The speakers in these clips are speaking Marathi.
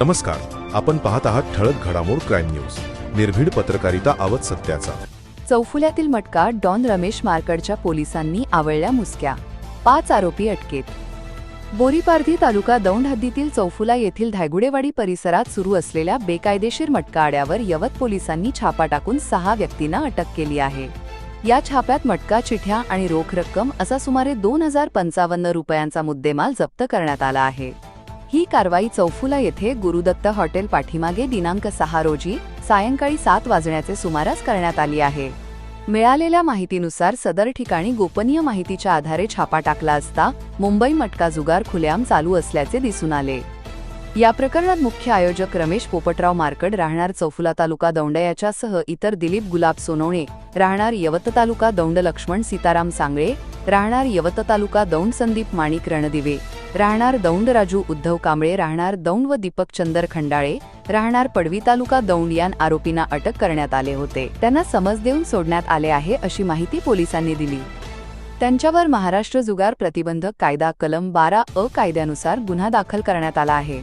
नमस्कार आपण पाहत आहात ठळक घडामोड क्राईम न्यूज. निर्भीड पत्रकारिता आवत सत्याचा. चौफुल्यातील मटका डॉन रमेश मार्कडच्या पोलिसांनी आवळल्या मुसक्या. पाच आरोपी अटकेत. बोरीपारधी तालुका दौंड हद्दीतील चौफुला येथील धायगुडेवाडी परिसरात सुरू असलेल्या बेकायदेशीर मटका आड्यावर यवत पोलिसांनी छापा टाकून सहा व्यक्तींना अटक केली आहे. या छाप्यात मटका चिठ्या आणि रोख रक्कम असा सुमारे दोन हजार पंचावन्न रुपयांचा मुद्देमाल जप्त करण्यात आला आहे. ही कारवाई चौफुला येथे गुरुदत्त हॉटेल पाठीमागे दिनांक सहा रोजी सायंकाळी सात वाजण्याचे सुमारास करण्यात आली आहे. मिळालेल्या माहितीनुसार सदर ठिकाणी गोपनीय माहितीच्या आधारे छापा टाकला असता मुंबई मटका जुगार खुलेआम चालू असल्याचे दिसून आले. या प्रकरणात मुख्य आयोजक रमेश पोपटराव मार्कड राहणार चौफुला तालुका दौंड याच्यासह इतर दिलीप गुलाब सोनवणे राहणार यवत तालुका दौंड लक्ष्मण सीताराम सांगळे राहणार यवत तालुका दौंड संदीप माणिक रणदिवे. राहणार दौंड राजू उद्धव कांबळे राहणार दौंड व दीपक चंदर खंडाळे राहणार पडवी तालुका दौंड यान आरोपींना अटक करण्यात आले होते. त्यांना समज देऊन सोडण्यात आले आहे अशी माहिती पोलिसांनी दिली. त्यांच्यावर महाराष्ट्र जुगार प्रतिबंधक कायदा कलम बारा अ कायद्यानुसार गुन्हा दाखल करण्यात आला आहे.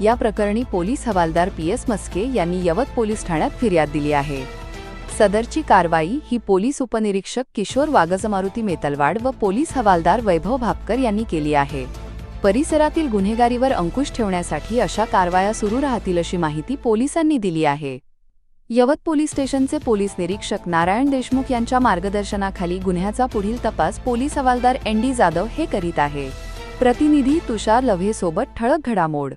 या प्रकरणी पोलीस हवालदार पी एस मस्के यांनी यवत पोलीस ठाण्यात फिर्याद दिली आहे. सदरची कारवाई ही पोलीस उपनिरीक्षक किशोर वागजमारुती मेतलवाड व पोलीस हवालदार वैभव भापकर यांनी केली आहे. परिसरातील गुन्हेगारीवर अंकुश ठेवण्यासाठी अशा कारवाया सुरू राहतील अशी माहिती पोलिसांनी दिली आहे. यवत पोलीस स्टेशनचे पोलीस निरीक्षक नारायण देशमुख यांच्या मार्गदर्शनाखाली गुन्ह्याचा पुढील तपास पोलीस हवालदार एन डी जाधव हे करीत आहे. प्रतिनिधी तुषार लव्हेसोबत ठळक घडामोड.